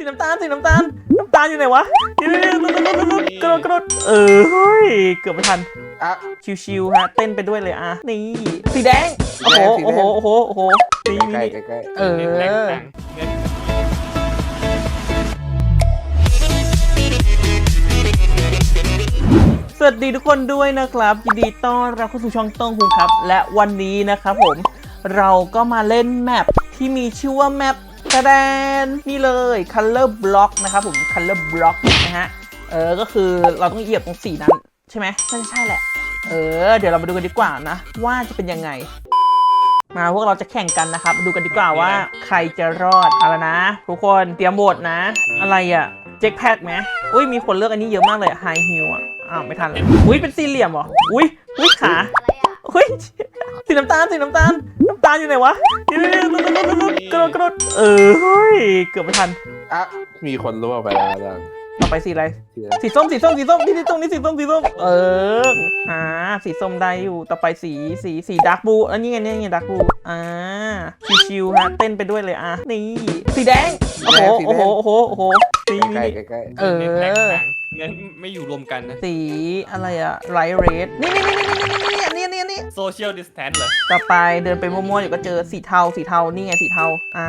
สีน้ำตาลสีน้ำตาลน้ำตาลอยู่ไหนวะเดี๋ยวกระโดดกระโดดเออเฮ้ยเกือบไม่ทันอะชิวๆฮะเต้นไปด้วยเลยอะนี่สีแดงโอ้โหโอ้โหโอ้โหโอ้โหนี่ใกล้นี่ๆใกล้เออสวัสดีทุกคนด้วยนะครับยินดีต้อนรับเข้าสู่ช่องต้องคุงครับ และวันนี้นะครับผมเราก็มาเล่นแมปที่มีชื่อว่าแมป กระแดนนี่เลย Color Block นะครับผม Color Block นะฮะ เออ ก็คือเราต้องเหยียบตรงสีนั้น ใช่ไหมน่าจะใช่แหละ เออ เดี๋ยวเรามาดูกันดีกว่านะ ว่าจะเป็นยังไง มาพวกเราจะแข่งกันนะครับมาดูกันดีกว่าว่าใครจะรอดเอาละนะ ทุกคนเตรียมโหวตนะ อะไรอะเจ็คแพดไหมอุ้ยมีคนเลือกอันนี้เยอะมากเลยไฮฮิลอะอ้าวไม่ทันเลยอุ้ยเป็นสี่เหลี่ยมเหรออุ้ยอุ้ยขาอุ้ย สีน้ำตาลสีน้ำตาลน้ำตาลอยู่ไหนวะเดี๋ยวเดี๋ยวเดี๋ยวเดี๋ยวเดี๋ยวกระโดดกระโดดเออเฮ้ยเกือบไม่ทันอะมีคนรู้เอาไปแล้วอาจารย์ต่อไปสีอะไร ที่สีส้มสีส้มสีส้มนี่สีส้มนี่สีส้มสีส้มเอออ่าสีส้มได้อยู่ต่อไปสีสีสีดาร์กบูอันนี้ไงนี่ไงดาร์กบูอ่าชิวๆฮะเต้นไปด้วยเลยอะนี่สีแดงโอ้โหโอ้โหโอ้โหโอ้โหนี่ใกล้นี่ ๆใกล้เออ แรงต่าง งั้นไม่อยู่รวมกันนะ สีอะไรอะไลท์เรดนี่นี่นี่นี่นี่นี่อันนี้อันนี้อันนี้ social distance เหรอต่อไปเดินไปมั่วๆอยู่ก็เจอสีเทาสีเทานี่ไงสีเทาอ่า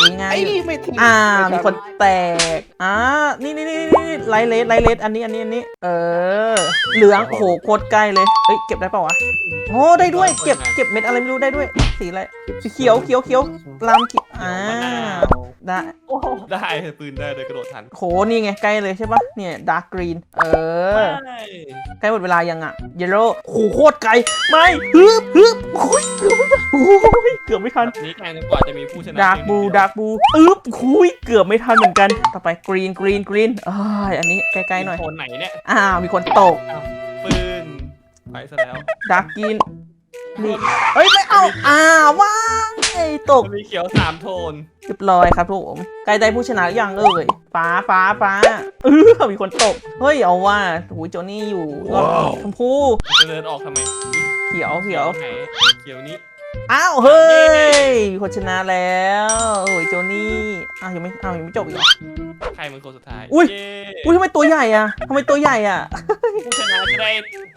นี่ไงไอ้นี่ไม่ถึงอ่ามีคนแตกอ่านี่นี่นี่นี่ไลท์เรดไลท์เรดอันนี้อันนี้อันนี้เออเหลืองโหโคตรใกล้เลยเอ้ยเก็บได้เปล่าวะโอ้ได้ด้วยเก็บเก็บเม็ดอะไรไม่รู้ได้ด้วยสีอะไรสีเขียวเขียวเขียวลามเขีวอ่า ได้ โอ้ได้ปืนได้เลยกระโดดทันโหนี่ไงใกล้เลยใช่ปะเนี่ยดาร์กกรีน เออไม่ใกล้หมดเวลายังอะ เยลโล่โหโคตรไกล ไม่ฮึบฮึบโอ้ยเกือบไม่ทันโอ้ยเกือบไม่ทัน นี้แข่งกันกว่าจะมีผู้ชนะดาร์กบูดาร์กบูอึ๊บคุยเกือบไม่ทันเหมือนกัน ต่อไปกรีนกรีนกรีนอ้ายอันนี้ใกล้ๆหน่อยโคนไหนเนี่ยอ้าวมีคนตกปืนไปซะแล้วดาร์กกรีนนี่เอ้ยไม่เอาอ้าวว่างไอ้ ตก มันมีเขียวสามโทน เรียบร้อยครับทุกผมใกล้ได้ผู้ชนะหรือยังเอ่ยฟ้าฟ้าฟ้าเออมีคนตก เฮ้ยเอาว่าโอ้ยโจนี่อยู่รอบชมพูจะเดินออกทำไมเขียวเขียวไหนเขียวนี้ อ้าวเฮ้ยมีคนชนะแล้วโอ้ยโจนี่อ้าวยังไม่อ้าวยังไม่จบอีกเหรอ ใครเป็นคนสุดท้ายอุ๊ยเย้อุ้ยทำไมตัวใหญ่อะทำไมตัวใหญ่อะผู้ชนะจะได้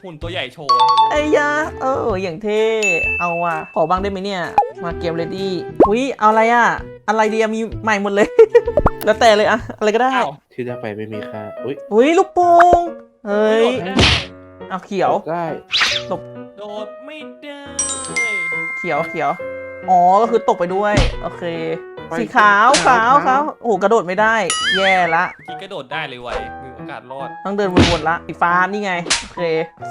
หุ่นตัวใหญ่โชว์ ไอ้ยาเอออย่างเท่เอาว่ะขอบ้างได้ไหมเนี่ย มาเกมเลดี้อุ้ยเอาอะไรอะอะไรดีอะมีใหม่หมดเลย แล้วแต่เลยอะอะไรก็ได้อ้าว ที่ได้ไปไม่มีค่าอุ้ยอุ้ยลูกโป่งเฮ้โดยดได้เอาเขียว ได้ โดดไม่ได้เขียวเขียว อ๋อ ก็คือตกไปด้วย โอเคสีขาวขาว ขาว โอ้โหกระโดดไม่ได้ แย่ละ ที่กระโดดได้เลยไวมีโอกาสรอดต้องเดินวนๆละ สีฟ้านี่ไง โอเค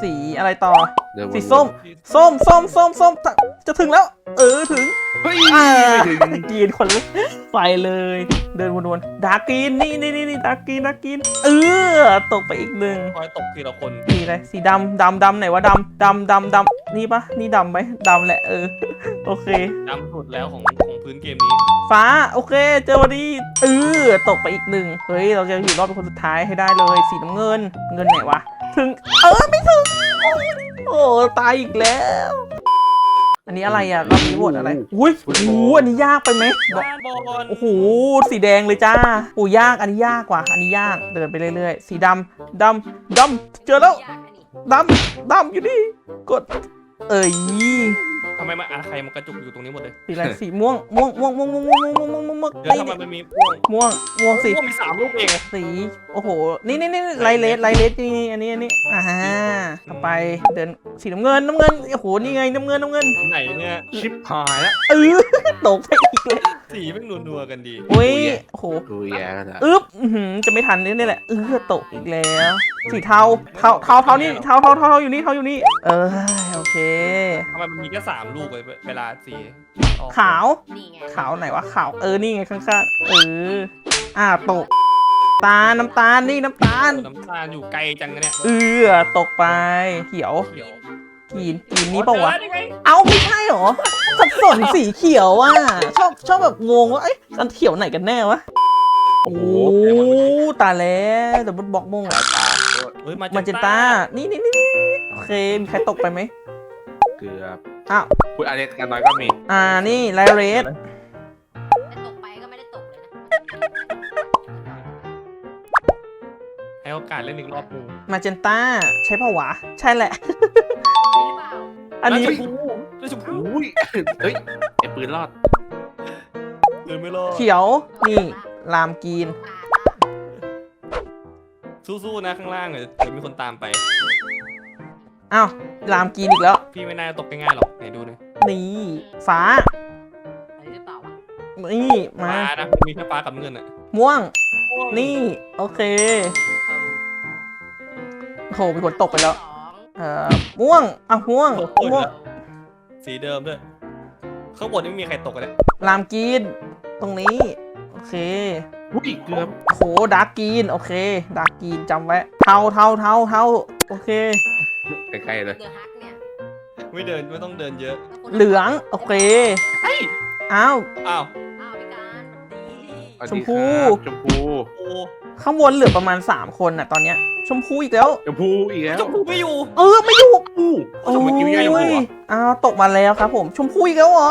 สีอะไรต่อ เดินวนๆสีส้มส้มส้มส้มส้มจะจะถึงแล้ว เออถึง เฮ้ยอ่า ไม่ถึงกรีนคนลุกไปเลย เดินวนๆดาร์กกรีนนี่นี่นี่นี่ดาร์กกรีนดาร์กกรีนเออตกไปอีกหนึ่งคอยตกทีละคนสีอะไรสีดำดำดำไหนวะดำดำดำดำนี่ปะนี่ดำไหมดำแหละเออ โอเค ดำสุดแล้วของของพื้นเกมนี้ฟ้าโอเค เจอพอดีเออตกไปอีกหนึ่งเฮ้ยเราจะอยู่รอบเป็นคนสุดท้ายให้ได้เลย สีน้ำเงิน เงินไหนวะถึง เออไม่ถึงโอ้ย โอ้ตายอีกแล้ว อันนี้อะไรอะรอบนี้โหวตอะไร อุ้ยโอ้โหอันนี้ยากไปไหมบอกบ้านบอลโอ้โหสีแดงเลยจ้าโอ้ยากอันนี้ยากกว่า อันนี้ยากเดินไปเรื่อยๆ สีดำดำดำเจอแล้วดำดำอยู่นี่กด เอ้ยทำไมมาอะใครมันกระจุกอยู่ตรงนี้หมดเลยสีอะไรสีม่วงม่วงม่วงม่วงม่วงม่วงม่วงม่วงม่วงม่วงเดี๋ยวทำไมมันมีพวกม่วงม่วงสีพวกมีสามลูกเองสีโอ้โหนี่นี่นี่ไลท์เลสไลท์เลสนี่นี่อันนี้อันนี้อ่าฮะต่อไปเดินสีน้ำเงินน้ำเงินโอ้โหนี่ไงน้ำเงินน้ำเงินไหนเนี่ยชิปหายแล้วเออตกไปอีกเลยสีแม่งนัวๆกันดีอุ้ยโอ้โหดูแย่แล้วนะอึ๊บอื้อหือจะไม่ทันนี่นี่แหละเออตกอีกแล้ว สีเทาเทาเทาเทานี่เทาเทาเทาอยู่นี่เทาอยู่นี่เออโอ เคทำไมมันมีแค่สามลูกเลยเวลาสีออกขาว นี่ไงขาวไหนวะขาวเออนี่ไงข้างๆเอออ่าตกตาลน้ำตาลนี่น้ำตาลน้ำตาลอยู่ไกลจังนะเนี่ย เออตกไปเขียวเขียวกีนกีนนี้เปล่าวะเจอได้ไงเอาไม่ใช่หรอสับสนสีเขียวอะชอบชอบแบบงงว่าเอ้ยอันเขียวไหนกันแน่วะโอ้ตายแล้วแต่บนบล็อกม่วงอะตาเฮ้ยมามาเจนต้านี่นี่นี่นี่โอเคมีใครตกไปไหมเกือบอ้าวคุณอเล็กกันน้อยก็มีอ่านี่ไลเรสแต่ตกไปก็ไม่ได้ตกเลยนะต้องการเล่นอีกรอบกูมาเจนต้าใช่ปะวะ ใช่แหละ ใช่หรือเปล่าอันนี้แล้วชมพูแล้วชมพูอุ้ยเฮ้ยไอ้ปืนรอดเดินไม่รอดเขียวนี่ลามกรีนสู้ๆนะข้างล่างเดี๋ยวเดี๋ยวมีคนตามไป อ้าวลามกรีนอีกแล้ว พี่ไม่น่าตกง่ายๆหรอกไหนดูหน่อยนี่ฟ้าใช่หรือเปล่าวะนี่มามานะมีแค่ฟ้ากับเงินอะม่วง นี่ โอเคเอาโอ้โหมีคนตกไปแล้วสองเอ่อ ม่วงอะม่วงโอ้โหม่วง สีเดิมด้วยข้างบนไม่มีใครตกเลยลามกรีนตรงนี้ โอเค อุ้ยเกือบโหดาร์กกรีน โอเค ดาร์กกรีนจำไว้ เทาเทาเทาเทาโอเค ใกล้ๆเลยเดอะฮักเนี่ยไม่เดินไม่ต้องเดินเยอะแล้วคนเหลืองโอเคอ้าว อ้าว อ้าวพี่การดีสวัสชมดีพู ครับชมพู โอ้ข้างบนเหลือประมาณ 3 คนน่ะตอนเนี้ย ชมพูอีกแล้ว ชมพูอีกแล้วชมพูไม่อยู่เออไม่อยู่อู้โอ้ชมพูกิ้วย่าชมพูยเหรออ้าวตกมาแล้วครับผม ชมพูอีกแล้วเหรอ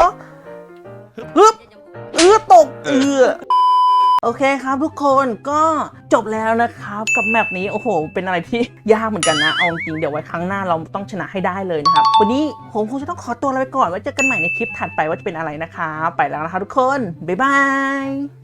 ฮึบเดี๋ยวจะพูดเออตกเออ โอเคครับทุกคนก็จบแล้วนะครับกับแมปนี้โอ้โห เป็นอะไรที่ยากเหมือนกันนะ เอาจริงเดี๋ยวไว้ครั้งหน้าเราต้องชนะให้ได้เลยนะครับ วันนี้ผมคงจะต้องขอตัวลาไปก่อนไว้เจอกันใหม่ในคลิปถัดไปว่าจะเป็นอะไรนะคะ ไปแล้วนะคะทุกคน บ๊ายบาย